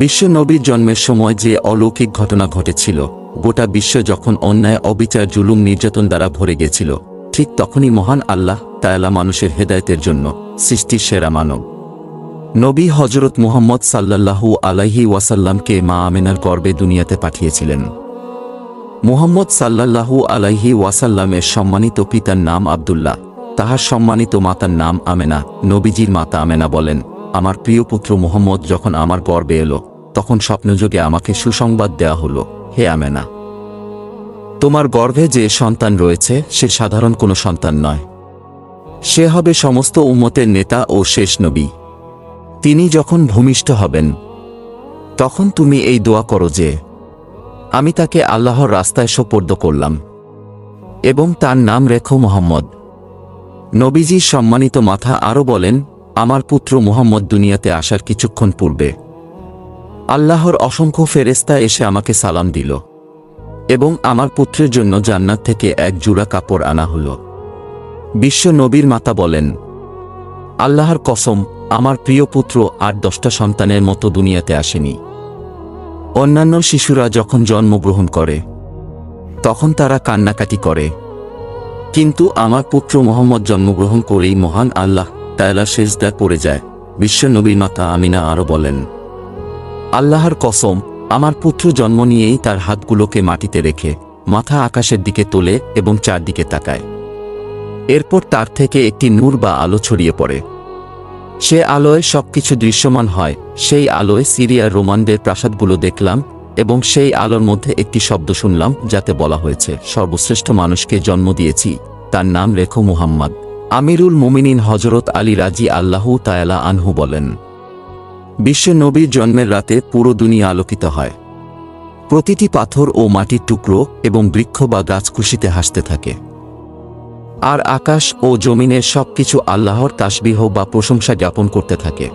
বিশ্ব নবীর জন্মের সময় যে অলৌকিক ঘটনা ঘটেছিল, গোটা বিশ্ব যখন অন্যায়, অবিচার, জুলুম, নির্যাতন দ্বারা ভরে গেছিল, ঠিক তখনই মহান আল্লাহ তায়ালা মানুষের হেদায়তের জন্য সৃষ্টির সেরা মানব। নবী হজরত মুহাম্মদ সাল্লাল্লাহু আলাইহি ওয়াসাল্লামকে মা আমেনার গর্বে দুনিয়াতে পাঠিয়েছিলেন। মুহাম্মদ সাল্লাল্লাহু আলাইহি ওয়াসাল্লামের সম্মানিত পিতার নাম আব্দুল্লাহ। তাহার সম্মানিত মাতার নাম আমেনা। নবীজির মাতা আমেনা বলেন, আমার প্রিয় পুত্র মুহম্মদ যখন আমার গর্বে এলো তখন স্বপ্নযোগে আমাকে সুসংবাদ দেয়া হলো, হে আমেনা, তোমার গর্ভে যে সন্তান রয়েছে, সে সাধারণ কোনো সন্তান নয়। সে হবে সমস্ত উম্মতের নেতা ও শেষ নবী। তিনি যখন ভূমিষ্ঠ হবেন, তখন তুমি এই দোয়া করো যে, আমি তাকে আল্লাহর রাস্তায় সোপর্দ করলাম এবং তার নাম রেখো মোহাম্মদ। নবীজির সম্মানিত মাথা আরও বলেন, আমার পুত্র মুহাম্মদ দুনিয়াতে আসার কিছুক্ষণ পূর্বে। আল্লাহর অসংখ্য ফেরেস্তা এসে আমাকে সালাম দিল এবং আমার পুত্রের জন্য জান্নাত থেকে এক জোড়া কাপড় আনা হল। বিশ্ব নবীর মাতা বলেন, আল্লাহর কসম, আমার প্রিয় পুত্র আর দশটা সন্তানের মতো দুনিয়াতে আসেনি। অন্যান্য শিশুরা যখন জন্মগ্রহণ করে, তখন তারা কান্নাকাটি করে। কিন্তু আমার পুত্র মোহাম্মদ জন্মগ্রহণ করেই মহান আল্লাহ তায়লা শেষদা পড়ে যায়। বিশ্ব নবীর মাতা আমিনা আরও বলেন আল্লাহর কসম, আমার পুত্র জন্ম নিয়েই তার হাতগুলোকে মাটিতে রেখে, মাথা আকাশের দিকে তোলে এবং চারদিকে তাকায়। এরপর তার থেকে একটি নূর বা আলো ছড়িয়ে পড়ে। সে আলোয় সবকিছু দৃশ্যমান হয়, সেই আলোয় সিরিয়ার রোমানদের প্রাসাদগুলো দেখলাম এবং সেই আলোর মধ্যে একটি শব্দ শুনলাম যাতে বলা হয়েছে, সর্বশ্রেষ্ঠ মানুষকে জন্ম দিয়েছি, তার নাম রেখো মুহাম্মদ। আমিরুল মুমিনিন হজরত আলী রাজি আল্লাহু তায়ালা আনহু বলেন বিশ্ব নবীর জন্মের রাতে পুরো দুনিয়া আলোকিত হয়। প্রতিটি পাথর ও মাটির টুকরো এবং বৃক্ষ বা গাছ খুশিতে হাসতে থাকে। আর আকাশ ও জমিনের সব কিছু আল্লাহর তাসবিহ বা প্রশংসা জ্ঞাপন করতে থাকে।